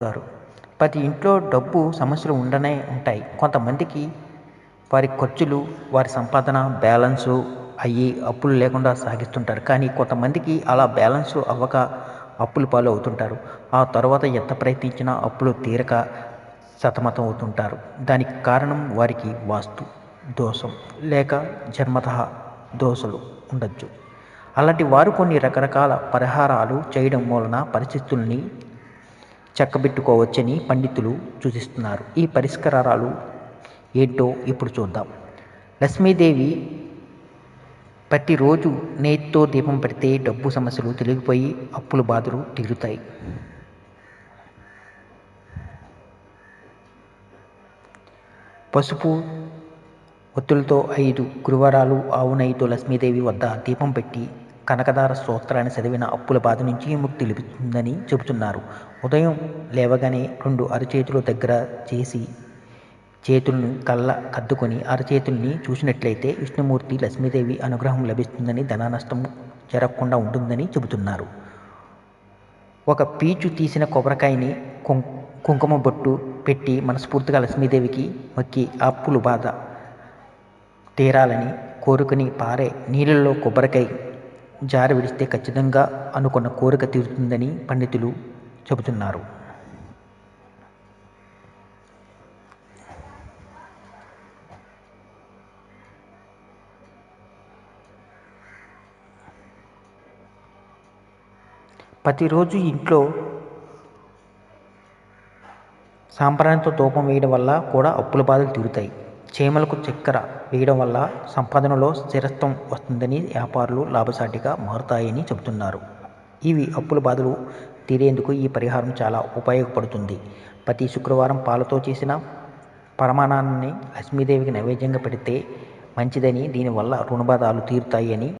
గారు ప్రతి ఇంట్లో డబ్బు సమస్యలు ఉండనే ఉంటాయి. కొంతమందికి వారి ఖర్చులు వారి సంపాదన బ్యాలెన్సు అయ్యి అప్పులు లేకుండా సాగిస్తుంటారు. కానీ కొంతమందికి అలా బ్యాలెన్స్ అవ్వక అప్పుల పాలు అవుతుంటారు ఆ తర్వాత ఎంత ప్రయత్నించినా అప్పులు తీరక సతమతం అవుతుంటారు. దానికి కారణం వారికి వాస్తు దోషం లేక జన్మత దోషలు ఉండొచ్చు. అలాంటి వారు కొన్ని రకరకాల పరిహారాలు చేయడం వలన పరిస్థితుల్ని చక్కబెట్టుకోవచ్చని పండితులు సూచిస్తున్నారు. ఈ పరిష్కారాలు ఏంటో ఇప్పుడు చూద్దాం. లక్ష్మీదేవి ప్రతిరోజు నేతితో దీపం పెడితే డబ్బు సమస్యలు తొలగిపోయి అప్పుల బాధలు తీరుతాయి. పసుపు ఒత్తులతో ఐదు గురువారాలు ఆవు నెయ్యితో లక్ష్మీదేవి వద్ద దీపం పెట్టి కనకదార స్తోత్రాన్ని చదివిన అప్పుల బాధ నుంచి ముక్తి లభిస్తుందని చెబుతున్నారు. ఉదయం లేవగానే రెండు అరచేతులు దగ్గర చేసి చేతులను కళ్ళ కద్దుకొని అరచేతుల్ని చూసినట్లయితే విష్ణుమూర్తి లక్ష్మీదేవి అనుగ్రహం లభిస్తుందని ధన నష్టం జరగకుండా ఉంటుందని చెబుతున్నారు. ఒక పీచు తీసిన కొబ్బరికాయని కుం కుంకుమ బొట్టు పెట్టి మనస్ఫూర్తిగా లక్ష్మీదేవికి మొక్కి అప్పులు బాధ తీరాలని కోరుకుని పారే నీళ్ళల్లో కొబ్బరికాయ జారి విడిస్తే ఖచ్చితంగా అనుకున్న కోరిక తీరుతుందని పండితులు చెబుతున్నారు. ప్రతిరోజు ఇంట్లో సాంప్రదాయంతో తూపం వేయడం వల్ల కూడా అప్పుల బాధలు తీరుతాయి. చీమలకు చక్కెర వేయడం వల్ల సంపాదనలో స్థిరత్వం వస్తుందని వ్యాపారులు లాభసాటిగా మారుతాయని చెబుతున్నారు. ఇవి అప్పుల బాధలు తీరేందుకు ఈ పరిహారం చాలా ఉపయోగపడుతుంది. ప్రతి శుక్రవారం పాలతో చేసిన పరమాణాన్ని లక్ష్మీదేవికి నైవేద్యంగా పెడితే మంచిదని దీనివల్ల రుణబాధాలు తీరుతాయని